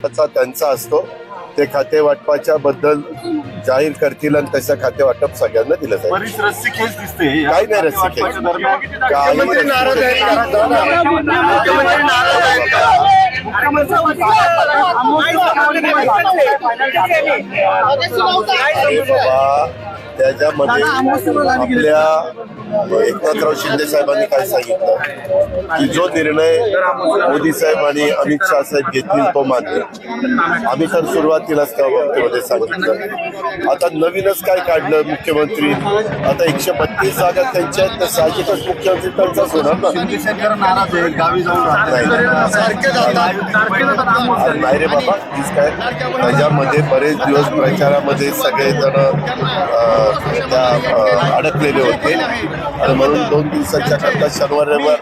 त्याचा त्यांचा असतो. ते खाते वाटपाच्या बद्दल जाहीर करतील आणि तसं खाते वाटप सगळ्यांना दिलं जाईल. बरीच रस्सी खेच दिसते. या काही नाही रस्सी खेच. काही नाराज आहेत? मुख्यमंत्री नाराज त्याच्यामध्ये आपल्या एकनाथराव शिंदे साहेबांनी काय सांगितलं? की जो निर्णय मोदी साहेब आणि अमित शहा साहेब घेतील तो मान्य. आम्ही तर सुरुवातीलाच त्या बाबतीमध्ये सांगितलं. आता नवीनच काय काढलं मुख्यमंत्री? आता एकशे बत्तीस जागा त्यांच्या आहेत तर साहजिकच मुख्यमंत्री त्यांचाच होणार ना. सारखे जातात. नाही रे बाबा तीच काय? त्याच्यामध्ये बरेच दिवस प्रचारामध्ये सगळेजण त्या अडकलेले होते. आणि म्हणून दोन दिवसाच्या करता शनिवार रविवार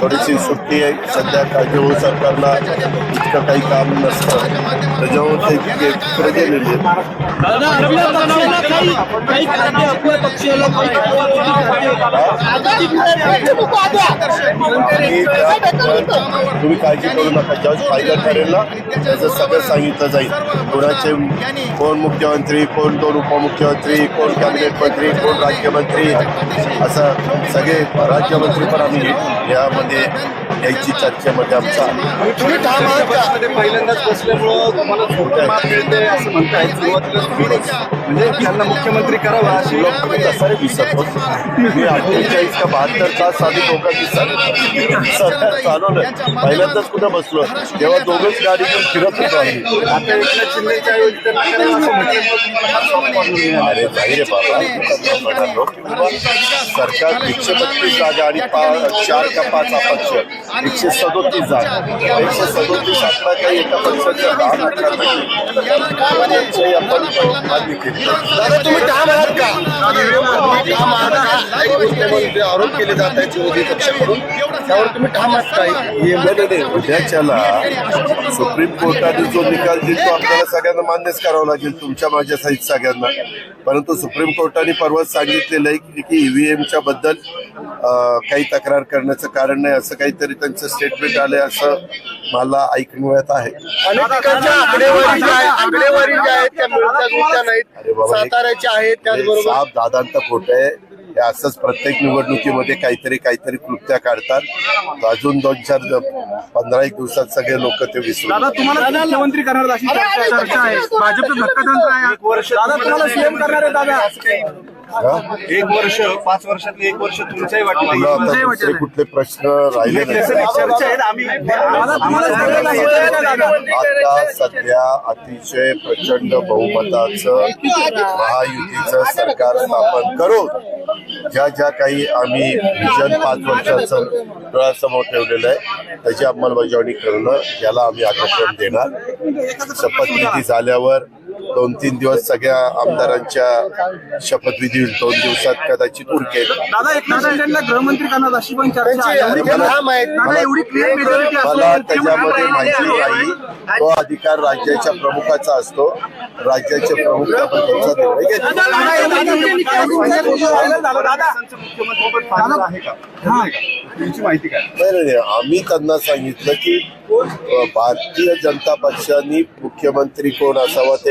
थोडीशी सुट्टी आहे. सध्या काळजी जेव्हा हो सरकारला इतकं काही काम नसतं. त्याच्यामुळे ते ते गेलेले आहेत. तुम्ही काळजी करू नका. ज्यावेळेस फायदा ठरेल ना? त्याचं सगळं सांगितलं जाईल. कोणाचे कोण मुख्यमंत्री कोण दोन उपमुख्यमंत्री कोण कॅबिनेट मंत्री कोण राज्यमंत्री असं सगळे राज्यमंत्री पण आम्ही यामध्ये यायची चर्चेमध्ये आमचा. तुम्ही ठाम आहात का? मध्ये पहिल्यांदाच बसल्यामुळं तुम्हाला मिळते असं म्हणताय सुरुवातीला तुम्हीच. म्हणजे त्यांना मुख्यमंत्री करावा अशी तुम्ही कसा रे विसरतो मी अठ्ठेचाळीस का बहात्तर तास आधी सरकार चालवलं पहिल्यांदाच कुठं बसलो? तेव्हा दोघंच गाडी घेऊन फिरत होतो आम्ही. आता एकनाथ शिंदेच्या. अरे नाही रे बाबा. सरकार एकशे बत्तीस जागा आणि पा- चार का पाच अपक्ष. एकशे सदोतीस जागा एकशे सदोतीस आपला काही एका पक्षाच्या दहा. आपण मान्य केली दादा तुम्ही ठाम आहात का तुम्ही ठाम आहात का काही गोष्टीमध्ये आरोप केले जात आहेत विरोधी पक्षाकडून त्यावर तुम्ही ठाम आहात काय हे नाही, नाही, नाही. उद्याच्याला सुप्रीम कोर्टाने जो निकाल देईल तो आपल्याला सगळ्यांना मान्यच करावा लागेल तुमच्या माझ्या सहित सगळ्यांना परंतु सुप्रीम कोर्टाने परवाच सांगितलेलं आहे की ईव्हीएमच्या बद्दल अं, काही तक्रार करण्याचं कारण नाही असं काहीतरी त्यांचं स्टेटमेंट आलंय असं मला ऐकण्यात आहे हे- हे साप दादांत खोट आहे हे असंच प्रत्येक निवडणुकीमध्ये काहीतरी काहीतरी कृत्या काढतात अजून दोन चार पंधरा एक दिवसात सगळे लोक ते विसरून दादा तुम्हाला मुख्यमंत्री करणार अशी चर्चा चर्चा आहे भाजपचं धक्कातंत्र आहे दादा तुम्हाला सीएम करणार आहे दादा हा? एक वर्ष पाच वर्षातले एक वर्ष तुमचंही तुला वाटलं आता दुसरे. कुठले प्रश्न राहिले नाही चर्चा आहेत आम्ही आता सध्या अतिशय प्रचंड बहुमताचं महायुतीचं सरकार स्थापन करून ज्या ज्या काही आम्ही विजन पाच वर्षाचं डोळ्यासमोर ठेवलेलं आहे त्याची अंमलबजावणी करणं याला आम्ही अग्रक्रम देणार. शपथविधी झाल्यावर दोन तीन दिवस सगळ्या आमदारांच्या शपथविधी दोन दिवसात कदाचित उरकेल दादा एकनाथ शिंदेला गृहमंत्री करणार अशी पण चर्चा आहे एवढी मला- clear- त्याच्यामध्ये माहिती नाही तो अधिकार राज्याच्या प्रमुखाचा असतो राज्याचे प्रमुख त्याबद्दलचा निर्णय घेतात दादा एवढी नाही नाही नाही. आम्ही त्यांना सांगितलं की अ, भारतीय जनता पक्षाने मुख्यमंत्री कोण असावा ते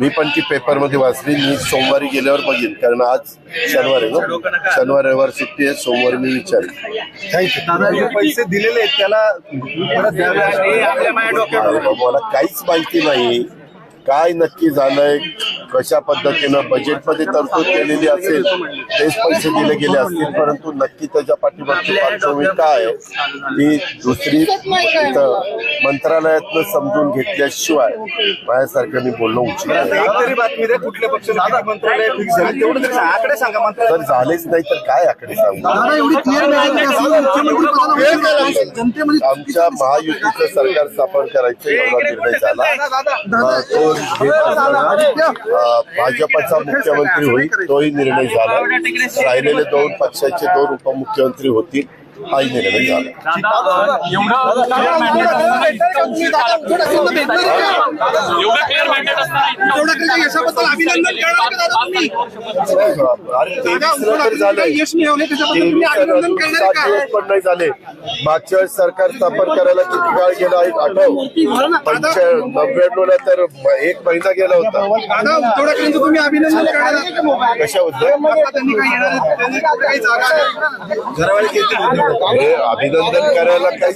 मी पण ती पेपरमध्ये वाचली. मी सोमवारी गेल्यावर बघीन. कारण आज शनिवार आहे ना? शनिवार रविवार सुट्टी आहे. सोमवारी मी विचारेन. पैसे दिलेले आहेत त्याला मला काहीच माहिती नाही. काय नक्की झालंय कशा पद्धतीनं बजेटमध्ये तरतूद केलेली असेल तेच पैसे दिले गेले असतील. परंतु नक्की त्याच्या पाठीमागची पार्श्वभूमी काय ती दुसरी मंत्रालयातनं समजून घेतल्याशिवाय माझ्यासारखं मी बोलणं उचित तरी झालेच नाही तर काय आकडे सांगू? आमच्या महायुतीचं सरकार स्थापन करायचं एवढा निर्णय झाला. तो घेत असताना भाजपचा मुख्यमंत्री होईल तोही निर्णय झाला. राहिलेले दोन पक्षाचे दोन उपमुख्यमंत्री होतील. हाही निर्णय झाला झालं मागच्या वेळेस सरकार स्थापन करायला किती काळ गेला आहे आठव पंच्या नव्याण्णव ला तर एक महिना गेला होता दादा उद्धव हे अभिनंदन करायला काही